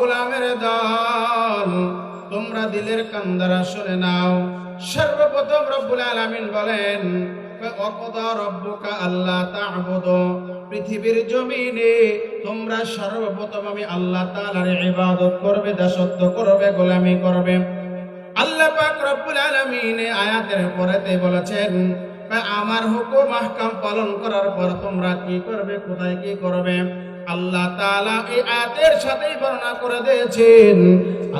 গোলামের দল, তোমরা দিলের কান্দারা শুনে নাও। সর্বপ্রথম রব্বুল আলামিন বলেন পৃথিবীর আল্লাহ করবে, দাসত্ব করবে, গোলামি করবে। আল্লাহ আমার হুকুম, আহকাম পালন করার পর তোমরা কি করবে, কোথায় কি করবে? আল্লাহ তাআলা এই আয়াতের সাথেই বর্ণনা করে দিয়েছেন।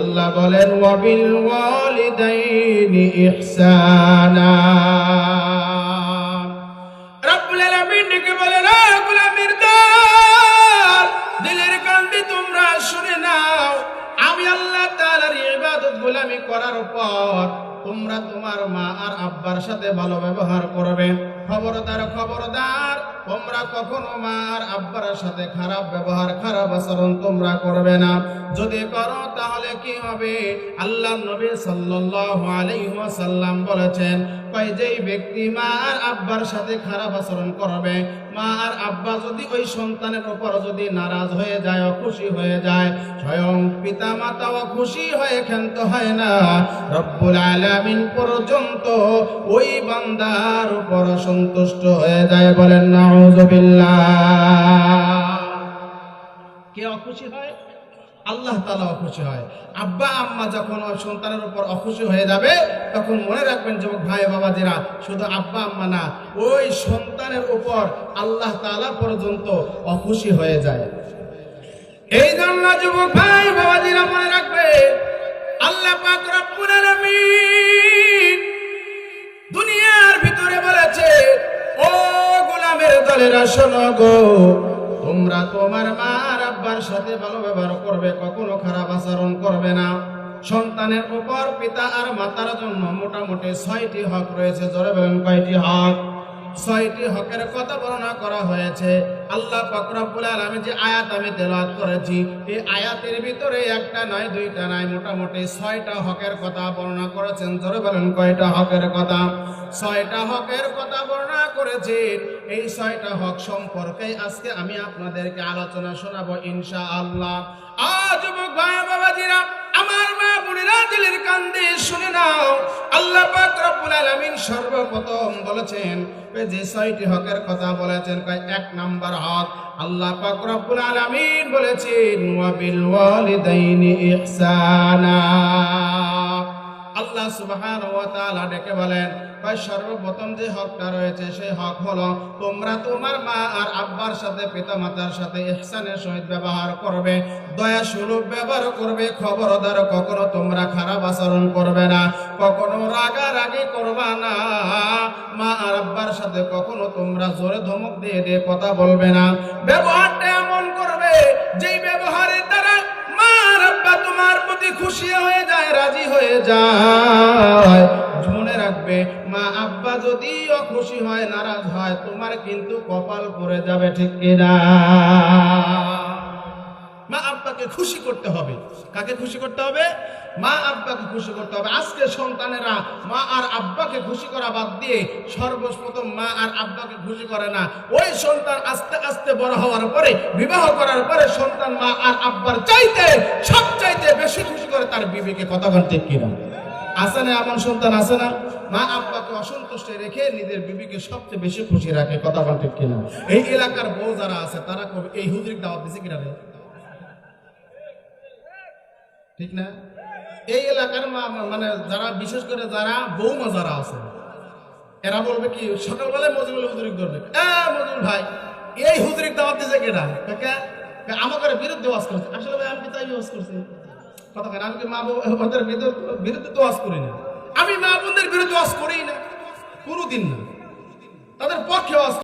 আল্লাহ বলেন, ওয়াবিল ওয়ালিদাইনি ইহসানা। রব্বুল আলামিন ডেকে বলেন গোলামের দল দিলের কান্দি তোমরা শুনে নাও, আমি আল্লাহ তাআলার ইবাদত গোলামি করার পর তোমরা তোমার মা আর আব্বার সাথে ভালো ব্যবহার করবে। খবরদার খবরদার। তোমরা কখনো মার আব্বার সাথে খারাপ ব্যবহার, খারাপ আচরণ তোমরা করবে না। যদি করো, তাহলে কি হবে? আল্লাহ নবী সাল্লাল্লাহু আলাইহি ওয়াসাল্লাম বলেছেন, কয় যেই ব্যক্তি মার আব্বার সাথে খারাপ আচরণ করবে মা আর আব্বা যদি ওই সন্তানের উপর যদি নারাজ হয়ে যায়, অখুশি হয়ে যায়, স্বয়ং পিতা মাতাও খুশি হয়ে ক্ষান্ত হয় না। রব্বুল আলামিন পর্যন্ত ওই বান্দার উপর সন্তুষ্ট হয়ে যায় বলেন, নাউজুবিল্লাহ। কে অখুশি হয়? আল্লাহ তালা অখুশি হয়। আব্বা, আম্মা যখন সন্তানের উপর অখুশি হয়ে যাবে, তখন মনে রাখবেন যুবক ভাই বাবাজিরা শুধু আব্বা, আম্মা না, ওই সন্তানের উপর আল্লাহ তালা পর্যন্ত অখুশি হয়ে যায়। এই জন্য যুবক ভাই, বাবাজিরা মনে রাখবে, আল্লাহ দুনিয়ার ভিতরে বলেছে, ও গোলামের দলেরা শোনো গো তোমরা তোমার মা আর আব্বার সাথে ভালো ব্যবহার করবে, কখনো খারাপ আচরণ করবে না। সন্তানের উপর পিতা আর মাতার জন্য মোটামুটি ছয়টি হক রয়েছে, জোরে বলেন কয়টি হক? ছয়টি হকের কথা বর্ণনা করা হয়েছে। আল্লাহ পাক রব্বুল আলামিন যে আয়াত আমি তেলাওয়াত করেছি, এই আয়াতের ভিতরে একটা নয়, দুইটা নয়, মোটামুটি ছয়টা হকের কথা বর্ণনা করেছেন। জোরে বলেন, কয়টা হকের কথা? ছয়টা হকের কথা বর্ণনা করেছেন। এই ছয়টা হক সম্পর্কে আজকে আমি আপনাদেরকে আলোচনা শোনাবো ইনশাআল্লাহ। আজ যুবক ভাই বাবাজিরা আমার মা বোনেরা দিলের কান্দে শুনে নাও। আল্লাহ পাক রব্বুল আলামিন সর্বপ্রথম বলেছেন যে ছয়টি হকের কথা বলেছেন, কয় এক নাম্বার হক আল্লাহ পাক রব্বুল আলামিন বলেছেন, ওয়া বিল ওয়ালিদাইনি ইহসানা। আল্লাহ সুবহানাহু ওয়া তাআলা ডেকে বলেন কয় সর্বপ্রথম যে হকটা রয়েছে সেই হক হলো তোমরা তোমার মা আর আব্বার সাথে, পিতামাতার সাথে ইহসানের সহিত ব্যবহার করবে। দয়া সুলভ ব্যবহার করবে, খবরদার কখনো তোমরা খারাপ আচরণ করবে না। কখনো রাগারাগি করবা না। মা আর আব্বার সাথে কখনো তোমরা জোরে ধমক দিয়ে দিয়ে কথা বলবে না। ব্যবহারটা এমন করবে, যেই ব্যবহারের দ্বারা আব্বা তোমার প্রতি খুশি হয়ে যায়, রাজি হয়ে যায়। মনে রাখবে, মা আব্বা যদিও খুশি হয়, নারাজ হয়, তোমার কিন্তু কপাল পড়ে যাবে, ঠিক কিনা? আব্বাকে খুশি করতে হবে। কাকে খুশি করতে হবে? মা আব্বাকে খুশি করতে হবে। আজকে সন্তানেরা মা আর আব্বাকে খুশি করা বাদ দিয়ে সর্বপ্রথম মা আর আব্বাকে খুশি করে না। ওই সন্তান আস্তে আস্তে বড় হওয়ার পরে, বিবাহ করার পরে সন্তান মা আর আব্বার চাইতে সব চাইতে বেশি খুশি করে তার বিবেকে। কতক্ষণ ঠিক কিনা? আছে না এমন সন্তান? আছে না? মা আব্বাকে অসন্তুষ্ট রেখে নিজের বিবিকে সবচেয়ে বেশি খুশি রাখে। কথা বলতে কিনা? এই এলাকার বউ যারা আছে, তারা এই হুজরিক দাওয়াত দিছে কিনা? ঠিক না? এই এলাকার মানে যারা, বিশেষ করে যারা বৌমা যারা আছে, এরা বলবে কি, সকালবেলায় মজুল হুজুরিক ধরবে। এ ভাই, এই হুজুরিক দাওয়াত দিছে কেনা কাকা আমাদের বিরুদ্ধে ওয়াজ করছে। আসলে ভাই, আমি তাই ওয়াজ করছি? কথা কেন আমি মা বাবা ওদের বিরুদ্ধে- তো করি না। আমি মা বোনদের বিরুদ্ধে ওয়াজ করি না। কোনোদিন না। তাদের পক্ষে ওয়াজ